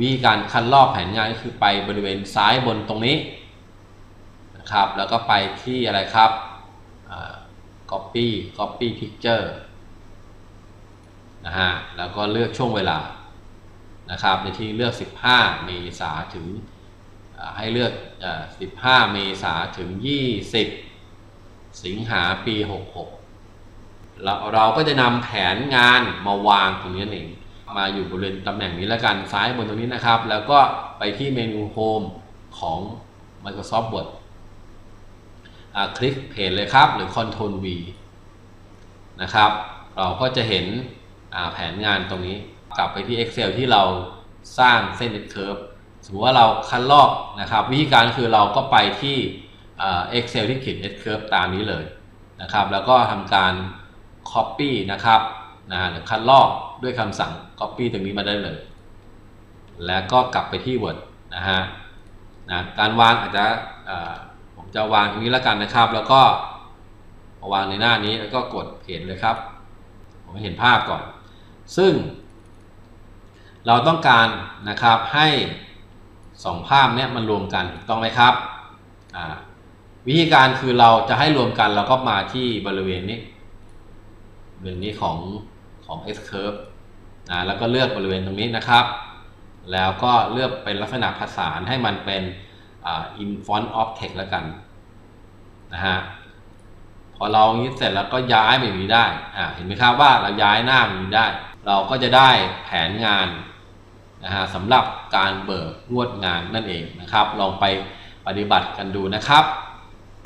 วิธีการคัดลอกแผนงานก็คือไปบริเวณซ้ายบนตรงนี้นะครับแล้วก็ไปที่อะไรครับอ่า copy copy picture นะฮะแล้วก็เลือกช่วงเวลานะครับในที่เลือก 15 เมษาถึงให้เลือก 15 เมษาถึง 20 สิงหาปี 66เราเราก็จะนำแผนงานมาวางตรงนี้เอง มาอยู่บริเวณตำแหน่งนี้แล้วกันซ้ายบนตรงนี้นะครับ แล้วก็ไปที่เมนู Home ของ Microsoft Word อ่าคลิกเพจเลยครับ หรือ Ctrl V นะครับ เราก็จะเห็นแผนงานตรงนี้ กลับไปที่ Excel ที่เราสร้างเส้น S curve สมมติว่าเราคัดลอกนะครับ วิธีการคือเราก็ไปที่อ่า Excel ที่เขียน S curve ตามนี้เลยนะครับ แล้วก็ทำการ Copy นะครับ นะหรือคัดลอกด้วยคำสั่ง Copy ตรงนี้มาได้เลย แล้วก็กลับไปที่ Word นะฮะนะการวางอาจจะผมจะวางตรงนี้แล้วกันนะครับ แล้วก็มาวางในหน้านี้แล้วก็กดเห็นเลยครับ ผมเห็นภาพก่อน ซึ่ง เราต้องการนะครับให้สองภาพเนี้ยมันรวมกันถูกต้องไหมครับวิธีการคือเราจะให้รวมกันเราก็มาที่บริเวณนี้บริเวณนี้ของ ของ S curve นะแล้วก็เลือกบริเวณตรงนี้นะครับ แล้วก็เลือกเป็นลักษณะภาษานให้มันเป็นอ่า in font of text แล้วกันนะฮะพอเราอย่างนี้เสร็จแล้วก็ย้ายแบบนี้ได้อ่าเห็นไหมครับว่าเราย้ายหน้าแบบนี้ได้ เราก็จะได้แผนงานนะฮะสำหรับการเบิกงวดงานนั่นเองนะครับ ลองไปปฏิบัติกันดูนะครับ